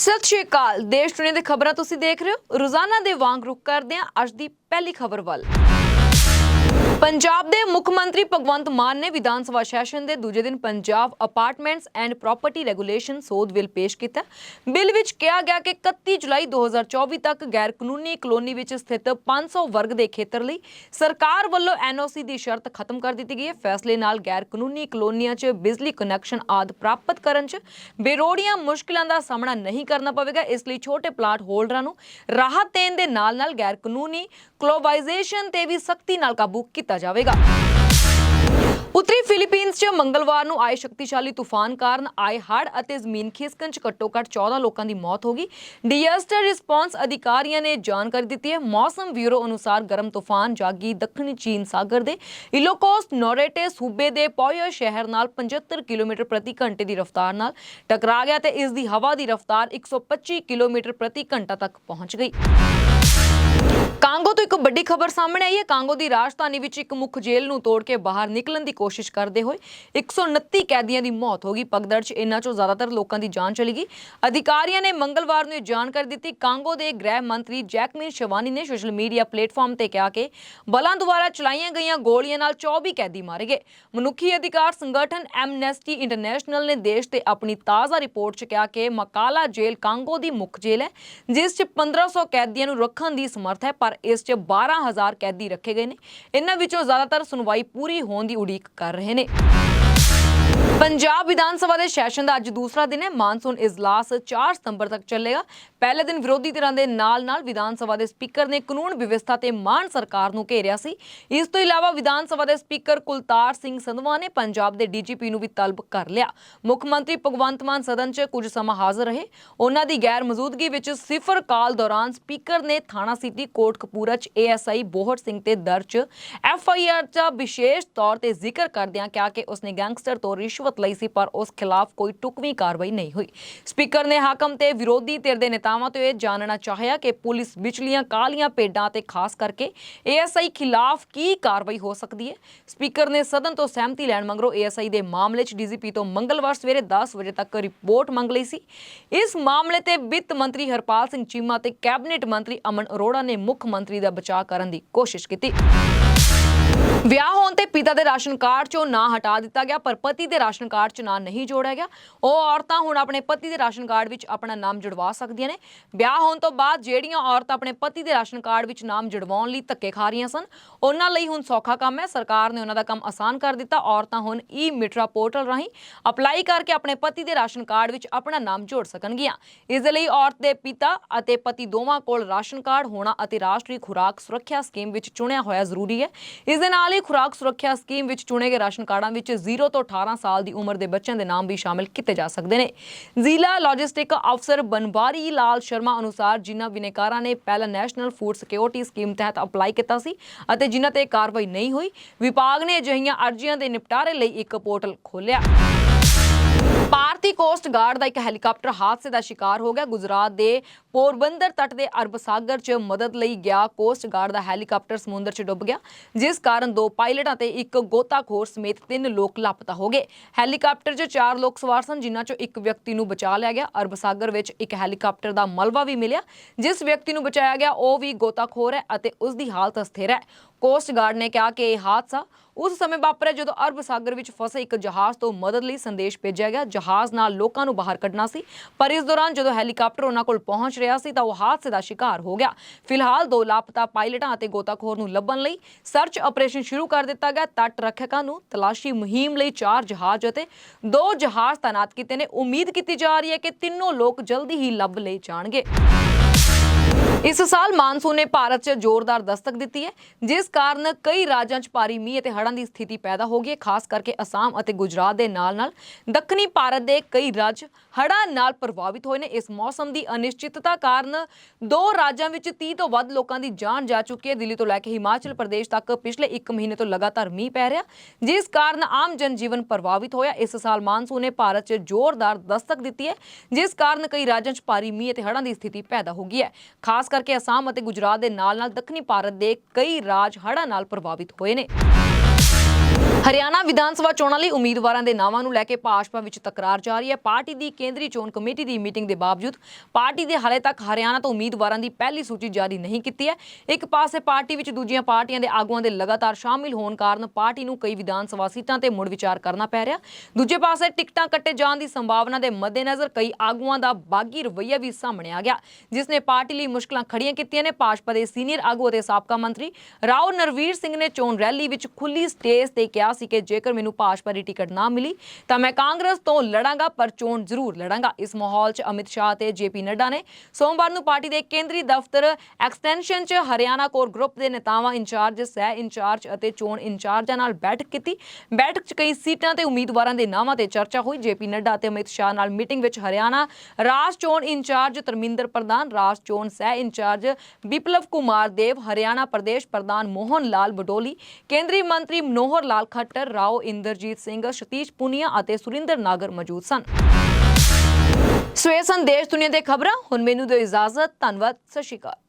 ਸਤਿ ਸ਼੍ਰੀ ਅਕਾਲ। ਦੇਸ਼ ਦੁਨੀਆ ਦੇ ਖਬਰਾਂ ਤੁਸੀਂ ਦੇਖ ਰਹੇ ਹੋ। ਰੋਜ਼ਾਨਾ ਦੇ ਵਾਂਗ ਰੁਕ ਕਰਦੇ ਹਾਂ। ਅੱਜ ਦੀ ਪਹਿਲੀ ਖਬਰ ਵੱਲ। ਪੰਜਾਬ ਦੇ ਮੁੱਖ ਮੰਤਰੀ ਭਗਵੰਤ ਮਾਨ ਨੇ ਵਿਧਾਨ ਸਭਾ ਸੈਸ਼ਨ ਦੇ ਦੂਜੇ ਦਿਨ Punjab apartments and property regulation ਸੋਧ ਬਿੱਲ ਪੇਸ਼ ਕੀਤਾ। ਬਿੱਲ ਵਿੱਚ ਕਿਹਾ ਗਿਆ ਕਿ 31 ਜੁਲਾਈ 2024 ਤੱਕ ਗੈਰ ਕਾਨੂੰਨੀ ਕਲੋਨੀ ਵਿੱਚ ਸਥਿਤ 500 ਵਰਗ ਦੇ ਖੇਤਰ ਲਈ ਸਰਕਾਰ ਵੱਲੋਂ ਐਨਓਸੀ ਦੀ ਸ਼ਰਤ ਖਤਮ ਕਰ ਦਿੱਤੀ ਗਈ ਹੈ। ਫੈਸਲੇ ਨਾਲ ਗੈਰ ਕਾਨੂੰਨੀ ਕਲੋਨੀਆਂ 'ਚ ਬਿਜਲੀ ਕਨੈਕਸ਼ਨ ਆਦ ਪ੍ਰਾਪਤ ਕਰਨ 'ਚ ਬੇਰੋੜੀਆਂ ਮੁਸ਼ਕਲਾਂ ਦਾ ਸਾਹਮਣਾ ਨਹੀਂ ਕਰਨਾ ਪਵੇਗਾ। ਇਸ ਲਈ ਛੋਟੇ ਪਲਾਟ ਹੋਲਡਰਾਂ ਨੂੰ ਰਾਹਤ ਦੇਣ ਦੇ ਨਾਲ-ਨਾਲ ਗੈਰ ਕਾਨੂੰਨੀ ਕਲੋਬਾਈਜੇਸ਼ਨ ਤੇ ਵੀ ਸਖਤੀ ਨਾਲ ਕਾਬੂ ਕੀਤਾ ਜਾਵੇਗਾ। ਉੱਤਰੀ ਫਿਲੀਪੀਨਸ 'ਚ ਮੰਗਲਵਾਰ ਨੂੰ ਆਏ ਸ਼ਕਤੀਸ਼ਾਲੀ ਤੂਫਾਨ ਕਾਰਨ ਆਏ ਹੜ੍ਹ ਅਤੇ ਜ਼ਮੀਨ ਖਿਸਕਣ 'ਚ ਘੱਟੋ-ਘੱਟ 14 ਲੋਕਾਂ ਦੀ ਮੌਤ ਹੋ ਗਈ। ਡਿਜ਼ਾਸਟਰ ਰਿਸਪਾਂਸ ਅਧਿਕਾਰੀਆਂ ਨੇ ਜਾਣਕਾਰੀ ਦਿੱਤੀ ਹੈ। ਮੌਸਮ ਬਿਊਰੋ ਅਨੁਸਾਰ ਗਰਮ ਤੂਫਾਨ ਜਾਗੀ ਦੱਖਣੀ ਚੀਨ ਸਾਗਰ ਦੇ। ਇਲੋਕੋਸ ਨੋਰੇਟੇ ਸੂਬੇ ਦੇ ਪੋਇਓ ਸ਼ਹਿਰ ਨਾਲ 75 ਕਿਲੋਮੀਟਰ ਪ੍ਰਤੀ ਘੰਟੇ ਦੀ ਰਫ਼ਤਾਰ ਨਾਲ ਟਕਰਾ ਗਿਆ ਤੇ ਇਸ ਦੀ ਹਵਾ ਦੀ ਰਫ਼ਤਾਰ 125 ਕਿਲੋਮੀਟਰ ਪ੍ਰਤੀ ਘੰਟਾ ਤੱਕ ਪਹੁੰਚ ਗਈ। ਕਾਂਗੋ ਤੋਂ ਇੱਕ ਵੱਡੀ ਖਬਰ ਸਾਹਮਣੇ ਆਈ ਹੈ। ਕਾਂਗੋ ਦੀ ਰਾਜਧਾਨੀ ਵਿੱਚ ਇੱਕ ਮੁੱਖ ਜੇਲ੍ਹ ਨੂੰ ਤੋੜ ਕੇ ਬਾਹਰ ਨਿਕਲਣ ਦੀ ਕੋਸ਼ਿਸ਼ ਕਰਦੇ ਹੋਏ 129 ਕੈਦੀਆਂ ਦੀ ਮੌਤ ਹੋ ਗਈ। ਪਗਦੜ 'ਚ ਇਨ੍ਹਾਂ 'ਚੋਂ ਜ਼ਿਆਦਾਤਰ ਲੋਕਾਂ ਦੀ ਜਾਨ ਚਲੀ ਗਈ। ਅਧਿਕਾਰੀਆਂ ਨੇ ਮੰਗਲਵਾਰ ਨੂੰ ਇਹ ਜਾਣਕਾਰੀ ਦਿੱਤੀ। ਕਾਂਗੋ ਦੇ ਗ੍ਰਹਿ ਮੰਤਰੀ ਜੈਕਮਿਨ ਸ਼ਵਾਨੀ ਨੇ ਸੋਸ਼ਲ ਮੀਡੀਆ ਪਲੇਟਫਾਰਮ ਤੇ ਕਿਹਾ ਕਿ ਬਲਾਂ ਦੁਆਰਾ ਚਲਾਈਆਂ ਗਈਆਂ ਗੋਲੀਆਂ ਨਾਲ 24 ਕੈਦੀ ਮਾਰੇ ਗਏ। ਮਨੁੱਖੀ ਅਧਿਕਾਰ ਸੰਗਠਨ ਐਮਨੈਸਟੀ ਇੰਟਰਨੈਸ਼ਨਲ ਨੇ ਦੇਸ਼ ਤੇ ਆਪਣੀ ਤਾਜ਼ਾ ਰਿਪੋਰਟ 'ਚ ਕਿਹਾ ਕਿ ਮਕਾਲਾ ਜੇਲ੍ਹ ਕਾਂਗੋ ਦੀ ਮੁੱਖ ਜੇਲ੍ਹ ਹੈ, ਜਿਸ 'ਚ 1500 ਕੈਦੀਆਂ ਨੂੰ ਰੱਖਣ ਦੀ ਸਮਰੱਥ ਹੈ ਪਰ ਇਸ 'ਚ 12000 ਕੈਦੀ ਰੱਖੇ ਗਏ ਨੇ। ਇਹਨਾਂ ਵਿੱਚੋਂ ਜ਼ਿਆਦਾਤਰ ਸੁਣਵਾਈ ਪੂਰੀ ਹੋਣ ਦੀ ਉਡੀਕ ਕਰ ਰਹੇ ਨੇ। ਪੰਜਾਬ ਵਿਧਾਨ ਸਭਾ ਦੇ ਸੈਸ਼ਨ ਦਾ ਅੱਜ ਦੂਸਰਾ ਦਿਨ ਹੈ। ਮਾਨਸੂਨ ਇਜਲਾਸ 4 ਸਤੰਬਰ ਤੱਕ ਚੱਲੇਗਾ। ਪਹਿਲੇ ਦਿਨ ਵਿਰੋਧੀ ਧਿਰਾਂ ਦੇ ਨਾਲ-ਨਾਲ ਵਿਧਾਨ ਸਭਾ ਦੇ ਸਪੀਕਰ ਨੇ ਕਾਨੂੰਨ ਵਿਵਸਥਾ ਤੇ ਮਾਨ ਸਰਕਾਰ ਨੂੰ ਘੇਰਿਆ ਸੀ। ਇਸ ਤੋਂ ਇਲਾਵਾ ਵਿਧਾਨ ਸਭਾ ਦੇ ਸਪੀਕਰ ਕੁਲਤਾਰ ਸਿੰਘ ਸੰਧਵਾ ਨੇ ਪੰਜਾਬ ਦੇ ਡੀਜੀਪੀ ਨੂੰ ਵੀ ਤਲਬ ਕਰ ਲਿਆ। ਮੁੱਖ ਮੰਤਰੀ ਭਗਵੰਤ ਮਾਨ ਸਦਨ 'ਚ ਕੁਝ ਸਮਾਂ ਹਾਜ਼ਰ ਰਹੇ। ਉਹਨਾਂ ਦੀ ਗੈਰ ਮੌਜੂਦਗੀ ਵਿੱਚ ਸਿਫਰ ਕਾਲ ਦੌਰਾਨ ਸਪੀਕਰ ਨੇ ਥਾਣਾ ਸਿਟੀ ਕੋਟ ਕਪੂਰਾ 'ਚ ਏਐਸਆਈ ਬੋਹਟ ਸਿੰਘ ਤੇ ਦਰਜ ਐਫਆਈਆਰ ਦਾ ਵਿਸ਼ੇਸ਼ ਤੌਰ ਤੇ ਜ਼ਿਕਰ ਕਰਦਿਆਂ ਕਿਹਾ ਕਿ ਉਸਨੇ ਗੈਂਗਸਟਰ ਤੋਂ ਰਿਸ਼ਵਤ ਲਈ ਸੀ, ਪਰ ਉਸ ਖਿਲਾਫ ਕੋਈ ਟੁਕਵੀਂ ਕਾਰਵਾਈ ਨਹੀਂ ਹੋਈ। ਸਪੀਕਰ ਨੇ ਹਾਕਮ ਤੇ ਵਿਰੋਧੀ ਧਿਰ ਦੇ ਨੇਤਾਵਾਂ ਤੋਂ ਇਹ ਜਾਣਨਾ ਚਾਹਿਆ ਕਿ ਪੁਲਿਸ ਵਿਚਲੀਆਂ ਕਾਲੀਆਂ ਪੇਡਾਂ ਤੇ ਖਾਸ ਕਰਕੇ ਏਐਸਆਈ ਖਿਲਾਫ ਕੀ ਕਾਰਵਾਈ ਹੋ ਸਕਦੀ ਹੈ? ਸਪੀਕਰ ਨੇ ਸਦਨ ਤੋਂ ਸਹਿਮਤੀ ਲੈਣ ਮੰਗਰੋ ਏਐਸਆਈ ਦੇ ਮਾਮਲੇ 'ਚ ਡੀਜੀਪੀ ਤੋਂ ਮੰਗਲਵਾਰ ਸਵੇਰੇ 10 ਵਜੇ ਤੱਕ ਰਿਪੋਰਟ ਮੰਗ ਲਈ ਸੀ। ਇਸ ਮਾਮਲੇ ਤੇ ਵਿੱਤ ਮੰਤਰੀ ਹਰਪਾਲ ਸਿੰਘ ਚੀਮਾ ਤੇ ਕੈਬਨਿਟ ਮੰਤਰੀ ਅਮਨ ਅਰੋੜਾ ਨੇ ਮੁੱਖ ਮੰਤਰੀ ਦਾ ਬਚਾਅ ਕਰਨ ਦੀ ਕੋਸ਼ਿਸ਼ ਕੀਤੀ। ਵਿਆਹ ਹੋਣ ਤੇ ਪਿਤਾ ਦੇ ਰਾਸ਼ਨ ਕਾਰਡ 'ਚੋਂ ਨਾਂ ਹਟਾ ਦਿੱਤਾ ਗਿਆ, ਪਰ ਪਤੀ ਦੇ ਰਾਸ਼ਨ ਕਾਰਡ 'ਚ ਨਾਂ ਨਹੀਂ ਜੋੜਿਆ ਗਿਆ। ਉਹ ਔਰਤਾਂ ਹੁਣ ਆਪਣੇ ਪਤੀ ਦੇ ਰਾਸ਼ਨ ਕਾਰਡ ਵਿੱਚ ਆਪਣਾ ਨਾਮ ਜੁੜਵਾ ਸਕਦੀਆਂ ਨੇ। ਵਿਆਹ ਹੋਣ ਤੋਂ ਬਾਅਦ ਜਿਹੜੀਆਂ ਔਰਤਾਂ ਆਪਣੇ ਪਤੀ ਦੇ ਰਾਸ਼ਨ ਕਾਰਡ ਵਿੱਚ ਨਾਮ ਜੁੜਵਾਉਣ ਲਈ ਧੱਕੇ ਖਾ ਰਹੀਆਂ ਸਨ, ਉਹਨਾਂ ਲਈ ਹੁਣ ਸੌਖਾ ਕੰਮ ਹੈ। ਸਰਕਾਰ ਨੇ ਉਹਨਾਂ ਦਾ ਕੰਮ ਆਸਾਨ ਕਰ ਦਿੱਤਾ। ਔਰਤਾਂ ਹੁਣ ਈ ਮਿਟਰਾ ਪੋਰਟਲ ਰਾਹੀਂ ਅਪਲਾਈ ਕਰਕੇ ਆਪਣੇ ਪਤੀ ਦੇ ਰਾਸ਼ਨ ਕਾਰਡ ਵਿੱਚ ਆਪਣਾ ਨਾਮ ਜੋੜ ਸਕਣਗੀਆਂ। ਇਸ ਦੇ ਲਈ ਔਰਤ ਦੇ ਪਿਤਾ ਅਤੇ ਪਤੀ ਦੋਵਾਂ ਕੋਲ ਰਾਸ਼ਨ ਕਾਰਡ ਹੋਣਾ ਅਤੇ ਰਾਸ਼ਟਰੀ ਖੁਰਾਕ ਸੁਰੱਖਿਆ ਸਕੀਮ ਵਿੱਚ ਚੁਣਿਆ ਹੋਇਆ ਜ਼ਰੂਰੀ ਹੈ। ਇਸ ਦੇ ਨਾਲ ਹੀ ਖੁਰਾਕ ਸੁਰੱਖਿਆ ਸਕੀਮ ਵਿੱਚ ਚੁਣੇ ਗਏ ਰਾਸ਼ਨ ਕਾਰਡਾਂ ਵਿੱਚ 0 ਤੋਂ 18 ਸਾਲ ਦੀ ਉਮਰ ਦੇ ਬੱਚਿਆਂ ਦੇ ਨਾਮ ਵੀ ਸ਼ਾਮਿਲ ਕੀਤੇ ਜਾ ਸਕਦੇ ਨੇ। ਜ਼ਿਲ੍ਹਾ ਲੌਜਿਸਟਿਕ ਅਫਸਰ ਬਨਵਾਰੀ ਲਾਲ ਸ਼ਰਮਾ ਅਨੁਸਾਰ ਜਿਨ੍ਹਾਂ ਬਿਨੇਕਾਰਾਂ ਨੇ ਪਹਿਲਾਂ ਨੈਸ਼ਨਲ ਫੂਡ ਸਿਕਿਉਰਿਟੀ ਸਕੀਮ ਤਹਿਤ ਅਪਲਾਈ ਕੀਤਾ ਸੀ ਅਤੇ ਜਿਨ੍ਹਾਂ ਤੇ ਕਾਰਵਾਈ ਨਹੀਂ ਹੋਈ, ਵਿਭਾਗ ਨੇ ਅਜਿਹੀਆਂ ਅਰਜ਼ੀਆਂ ਦੇ ਨਿਪਟਾਰੇ ਲਈ ਇੱਕ ਪੋਰਟਲ ਖੋਲ੍ਹਿਆ। ਭਾਰਤੀ ਕੋਸਟ ਗਾਰਡ ਦਾ ਇੱਕ ਹੈਲੀਕਾਪਟਰ ਹਾਦਸੇ ਦਾ ਸ਼ਿਕਾਰ ਹੋ ਗਿਆ। ਗੁਜਰਾਤ ਦੇ ਪੋਰਬੰਦਰ ਤੱਟ ਦੇ ਅਰਬ ਸਾਗਰ 'ਚ ਮਦਦ ਲਈ ਗਿਆ ਕੋਸਟ ਗਾਰਡ ਦਾ ਹੈਲੀਕਾਪਟਰ ਸਮੁੰਦਰ 'ਚ ਡੁੱਬ ਗਿਆ, ਜਿਸ ਕਾਰਨ ਦੋ ਪਾਇਲਟਾਂ ਤੇ ਇੱਕ ਗੋਤਾਖੋਰ ਸਮੇਤ ਤਿੰਨ ਲੋਕ ਲਾਪਤਾ ਹੋ ਗਏ। ਹੈਲੀਕਾਪਟਰ 'ਚ ਚਾਰ ਲੋਕ ਸਵਾਰ ਸਨ, ਜਿਨ੍ਹਾਂ 'ਚੋਂ ਇੱਕ ਵਿਅਕਤੀ ਨੂੰ ਬਚਾ ਲਿਆ ਗਿਆ। ਅਰਬ ਸਾਗਰ ਵਿੱਚ ਇੱਕ ਹੈਲੀਕਾਪਟਰ ਦਾ ਮਲਬਾ ਵੀ ਮਿਲਿਆ, ਜਿਸ ਵਿਅਕਤੀ ਨੂੰ ਬਚਾਇਆ ਗਿਆ, ਉਹ ਵੀ ਗੋਤਾਖੋਰ ਹੈ ਅਤੇ ਉਸ ਦੀ ਹਾਲਤ ਅਸਥਿਰ ਹੈ। ਕੋਸਟ ਗਾਰਡ ਨੇ ਕਿਹਾ ਕਿ ਇਹ ਹਾਦਸਾ ਉਸ ਸਮੇਂ ਵਾਪਰਿਆ ਜਦੋਂ ਅਰਬ ਸਾਗਰ ਵਿੱਚ ਫਸੇ ਇੱਕ ਜਹਾਜ਼ ਤੋਂ ਮਦਦ ਲਈ ਸੰਦੇਸ਼ ਭੇਜਿਆ ਗਿਆ। ਜਹਾਜ਼ ਨਾਲ ਲੋਕਾਂ ਨੂੰ ਬਾਹਰ ਕੱਢਣਾ ਸੀ, ਪਰ ਇਸ ਦੌਰਾਨ ਜਦੋਂ ਹੈਲੀਕਾਪਟਰ ਉਹਨਾਂ ਕੋਲ ਪਹੁੰਚ ਰਿਹਾ ਸੀ ਤਾਂ ਉਹ ਹਾਦਸੇ ਦਾ ਸ਼ਿਕਾਰ ਹੋ ਗਿਆ। ਫਿਲਹਾਲ ਦੋ ਲਾਪਤਾ ਪਾਇਲਟਾਂ ਅਤੇ ਗੋਤਾਖੋਰ ਨੂੰ ਲੱਭਣ ਲਈ ਸਰਚ ਆਪਰੇਸ਼ਨ ਸ਼ੁਰੂ ਕਰ ਦਿੱਤਾ ਗਿਆ। ਤੱਟ ਰੱਖਿਅਕਾਂ ਨੂੰ ਤਲਾਸ਼ੀ ਮੁਹਿੰਮ ਲਈ ਚਾਰ ਜਹਾਜ਼ ਅਤੇ ਦੋ ਜਹਾਜ਼ ਤਾਇਨਾਤ ਕੀਤੇ ਨੇ। ਉਮੀਦ ਕੀਤੀ ਜਾ ਰਹੀ ਹੈ ਕਿ ਤਿੰਨੋਂ ਲੋਕ ਜਲਦੀ ਹੀ ਲੱਭ ਲਏ ਜਾਣਗੇ। ਇਸ ਸਾਲ ਮਾਨਸੂਨ ਨੇ ਭਾਰਤ 'ਚ ਜ਼ੋਰਦਾਰ ਦਸਤਕ ਦਿੱਤੀ ਹੈ, ਜਿਸ ਕਾਰਨ ਕਈ ਰਾਜਾਂ 'ਚ ਭਾਰੀ ਮੀਂਹ ਅਤੇ ਹੜ੍ਹਾਂ ਦੀ ਸਥਿਤੀ ਪੈਦਾ ਹੋ ਗਈ ਹੈ, ਖਾਸ ਕਰਕੇ ਅਸਾਮ ਅਤੇ ਗੁਜਰਾਤ ਦੇ ਨਾਲ-ਨਾਲ। ਦੱਖਣੀ ਭਾਰਤ ਦੇ ਕਈ ਰਾਜ ਹੜ੍ਹਾਂ ਨਾਲ ਪ੍ਰਭਾਵਿਤ ਹੋਏ ਨੇ। ਇਸ ਮੌਸਮ ਦੀ ਅਨਿਸ਼ਚਿਤਤਾ ਕਾਰਨ ਦੋ ਰਾਜਾਂ ਵਿੱਚ 30 ਤੋਂ ਵੱਧ ਲੋਕਾਂ ਦੀ ਜਾਨ ਜਾ ਚੁੱਕੀ ਹੈ। ਦਿੱਲੀ ਤੋਂ ਲੈ ਕੇ ਹਿਮਾਚਲ ਪ੍ਰਦੇਸ਼ ਤੱਕ ਪਿਛਲੇ 1 ਮਹੀਨੇ ਤੋਂ ਲਗਾਤਾਰ ਮੀਂਹ ਪੈ ਰਿਹਾ ਜਿਸ ਕਾਰਨ ਆਮ ਜਨਜੀਵਨ ਪ੍ਰਭਾਵਿਤ ਹੋਇਆ। ਇਸ ਸਾਲ ਮਾਨਸੂਨ ਨੇ ਭਾਰਤ 'ਚ ਜ਼ੋਰਦਾਰ ਦਸਤਕ ਦਿੱਤੀ ਹੈ, ਜਿਸ ਕਾਰਨ ਕਈ ਰਾਜਾਂ 'ਚ ਭਾਰੀ ਮੀਂਹ ਅਤੇ ਹੜ੍ਹਾਂ ਦੀ ਸਥਿਤੀ ਪੈਦਾ ਹੋ ਗਈ ਹੈ। ਖਾਸ ਕਰਕੇ ਅਸਾਮ ਅਤੇ ਗੁਜਰਾਤ ਦੇ ਨਾਲ-ਨਾਲ ਦੱਖਣੀ ਭਾਰਤ ਦੇ ਕਈ ਰਾਜ ਹੜ੍ਹਾਂ ਨਾਲ ਪ੍ਰਭਾਵਿਤ ਹੋਏ ਨੇ। ਹਰਿਆਣਾ ਵਿਧਾਨ ਸਭਾ ਚੋਣਾਂ ਲਈ ਉਮੀਦਵਾਰਾਂ ਦੇ ਨਾਵਾਂ ਨੂੰ ਲੈ ਕੇ ਭਾਜਪਾ ਵਿੱਚ ਤਕਰਾਰ ਜਾਰੀ ਹੈ। ਪਾਰਟੀ ਦੀ ਕੇਂਦਰੀ ਚੋਣ ਕਮੇਟੀ ਦੀ ਮੀਟਿੰਗ ਦੇ ਬਾਵਜੂਦ ਪਾਰਟੀ ਦੇ ਹਾਲੇ ਤੱਕ ਹਰਿਆਣਾ ਤੋਂ ਉਮੀਦਵਾਰਾਂ ਦੀ ਪਹਿਲੀ ਸੂਚੀ ਜਾਰੀ ਨਹੀਂ ਕੀਤੀ ਹੈ। ਇੱਕ ਪਾਸੇ ਪਾਰਟੀ ਵਿੱਚ ਦੂਜੀਆਂ ਪਾਰਟੀਆਂ ਦੇ ਆਗੂਆਂ ਦੇ ਲਗਾਤਾਰ ਸ਼ਾਮਿਲ ਹੋਣ ਕਾਰਨ ਪਾਰਟੀ ਨੂੰ ਕਈ ਵਿਧਾਨ ਸਭਾ ਸੀਟਾਂ ਤੇ ਮੁੜ ਵਿਚਾਰ ਕਰਨਾ ਪੈ ਰਿਹਾ। ਦੂਜੇ ਪਾਸੇ ਟਿਕਟਾਂ ਕੱਟੇ ਜਾਣ ਦੀ ਸੰਭਾਵਨਾ ਦੇ ਮੱਦੇਨਜ਼ਰ ਕਈ ਆਗੂਆਂ ਦਾ ਬਾਗੀ ਰਵੱਈਆ ਵੀ ਸਾਹਮਣੇ ਆ ਗਿਆ, ਜਿਸ ਨੇ ਪਾਰਟੀ ਲਈ ਮੁਸ਼ਕਲਾਂ ਖੜੀਆਂ ਕੀਤੀਆਂ ਨੇ। ਭਾਜਪਾ ਦੇ ਸੀਨੀਅਰ ਆਗੂ ਅਤੇ ਸਾਬਕਾ ਮੰਤਰੀ ਰਾਓ ਨਰਵੀਰ ਸਿੰਘ ਨੇ ਚੋਣ ਰੈਲੀ ਵਿੱਚ ਖੁੱਲੀ ਸਟੇਜ ਤੇ ਕਿਹਾ ਸੀ ਕਿ ਜੇਕਰ ਮੈਨੂੰ ਭਾਜਪਾ ਦੀ ਟਿਕਟ ਨਾ ਮਿਲੀ, ਤਾਂ ਮੈਂ ਕਾਂਗਰਸ ਤੋਂ ਲੜਾਂਗਾ, ਪਰ ਚੋਣ ਜ਼ਰੂਰ ਲੜਾਂਗਾ। ਇਸ ਮਾਹੌਲ 'ਚ ਅਮਿਤ ਸ਼ਾਹ ਤੇ ਜੇਪੀ ਨੱਡਾ ਨੇ ਸੋਮਵਾਰ ਨੂੰ ਪਾਰਟੀ ਦੇ ਕੇਂਦਰੀ ਦਫ਼ਤਰ ਐਕਸਟੈਂਸ਼ਨ 'ਚ ਹਰਿਆਣਾ ਕੋਰ ਗਰੁੱਪ ਦੇ ਨੇਤਾਵਾਂ ਇੰਚਾਰਜ, ਸਹਿ ਇੰਚਾਰਜ ਅਤੇ ਚੋਣ ਇੰਚਾਰਜਾਂ ਨਾਲ ਬੈਠਕ ਕੀਤੀ। ਬੈਠਕ 'ਚ ਕਈ ਸੀਟਾਂ ਤੇ ਉਮੀਦਵਾਰਾਂ ਦੇ ਨਾਵਾਂ ਤੇ ਚਰਚਾ ਹੋਈ। ਜੇਪੀ ਨੱਡਾ ਅਤੇ ਅਮਿਤ ਸ਼ਾਹ ਨਾਲ ਮੀਟਿੰਗ ਵਿੱਚ ਹਰਿਆਣਾ ਰਾਜ ਚੋਣ ਇੰਚਾਰਜ ਧਰਮਿੰਦਰ ਪ੍ਰਧਾਨ, ਰਾਜ ਚੋਣ ਸਹਿ ਇੰਚਾਰਜ ਵਿਪਲਵ ਕੁਮਾਰ ਦੇਵ, ਹਰਿਆਣਾ ਪ੍ਰਦੇਸ਼ ਪ੍ਰਧਾਨ ਮੋਹਨ ਲਾਲ ਬਡੋਲੀ, ਕੇਂਦਰੀ ਮੰਤਰੀ ਮਨੋਹਰ ਲਾਲ ਖੱਟਰ ਰਾਓ, ਇੰਦਰਜੀਤ ਸਿੰਘ, ਸਤੀਸ਼ ਪੁਨੀਆ ਅਤੇ ਸੁਰਿੰਦਰ ਨਾਗਰ ਮੌਜੂਦ ਸਨ। ਸੋ ਇਹ ਸੰਦੇਸ਼ ਦੁਨੀਆ ਦੇ ਖਬਰਾਂ, ਹੁਣ ਮੈਨੂੰ ਦਿਓ ਇਜਾਜ਼ਤ, ਧੰਨਵਾਦ, ਸਤਿ ਸ਼੍ਰੀ ਅਕਾਲ।